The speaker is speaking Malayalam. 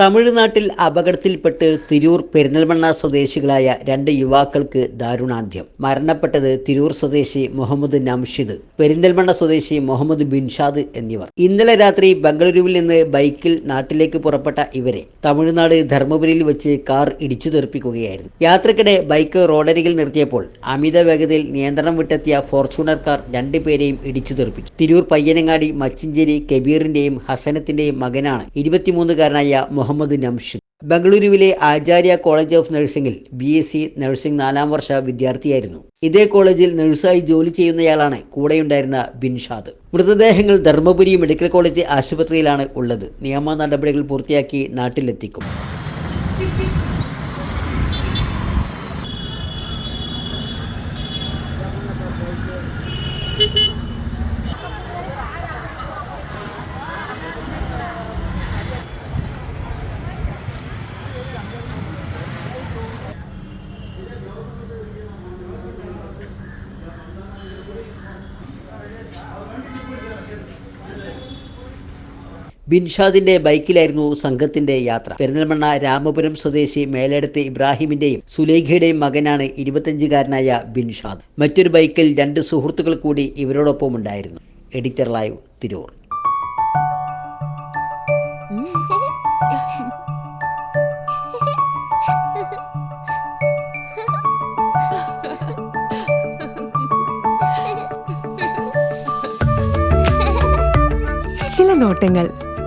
തമിഴ്നാട്ടിൽ അപകടത്തിൽപ്പെട്ട് തിരൂർ പെരിന്തൽമണ്ണ സ്വദേശികളായ രണ്ട് യുവാക്കൾക്ക് ദാരുണാന്ത്യം. മരണപ്പെട്ടത് തിരൂർ സ്വദേശി മുഹമ്മദ് നംഷിദ് പെരിന്തൽമണ്ണ സ്വദേശി മുഹമ്മദ് ബിൻഷാദ് എന്നിവർ. ഇന്നലെ രാത്രി ബംഗളൂരുവിൽ നിന്ന് ബൈക്കിൽ നാട്ടിലേക്ക് പുറപ്പെട്ട ഇവരെ തമിഴ്നാട് ധർമ്മപുരിയിൽ വെച്ച് കാർ ഇടിച്ചു തെറിപ്പിക്കുകയായിരുന്നു. യാത്രക്കിടെ ബൈക്ക് റോഡരികിൽ നിർത്തിയപ്പോൾ അമിത വേഗതയിൽ നിയന്ത്രണം വിട്ടെത്തിയ ഫോർച്യൂണർ കാർ രണ്ടുപേരെയും ഇടിച്ചു തെറിപ്പിച്ചു. തിരൂർ പയ്യനങ്ങാടി മച്ചിഞ്ചേരി കബീറിന്റെയും ഹസനത്തിന്റെയും മകനാണ് ഇരുപത്തിമൂന്നുകാരനായ മുഹമ്മദ് നംഷിദ് ബംഗളൂരുവിലെ ആചാര്യ കോളേജ് ഓഫ് നഴ്സിംഗിൽ ബി എസ് സി നഴ്സിംഗ് നാലാം വർഷ വിദ്യാർത്ഥിയായിരുന്നു. ഇതേ കോളേജിൽ നഴ്സായി ജോലി ചെയ്യുന്നയാളാണ് കൂടെയുണ്ടായിരുന്ന ബിൻഷാദ്. മൃതദേഹങ്ങൾ ധർമ്മപുരി മെഡിക്കൽ കോളേജ് ആശുപത്രിയിലാണ് ഉള്ളത്. നിയമ നടപടികൾ പൂർത്തിയാക്കി നാട്ടിലെത്തിക്കും. ബിൻഷാദിന്റെ ബൈക്കിലായിരുന്നു സംഘത്തിന്റെ യാത്ര. പെരിന്തൽമണ്ണ രാമപുരം സ്വദേശി മേലേടത്ത് ഇബ്രാഹിമിന്റെയും സുലേഖയുടെയും മകനാണ് ഇരുപത്തഞ്ചുകാരനായ ബിൻഷാദ് മറ്റൊരു ബൈക്കിൽ രണ്ട് സുഹൃത്തുക്കൾ കൂടി ഇവരോടൊപ്പം ഉണ്ടായിരുന്നു. Editor live Tirur. ചില നോട്ടങ്ങൾ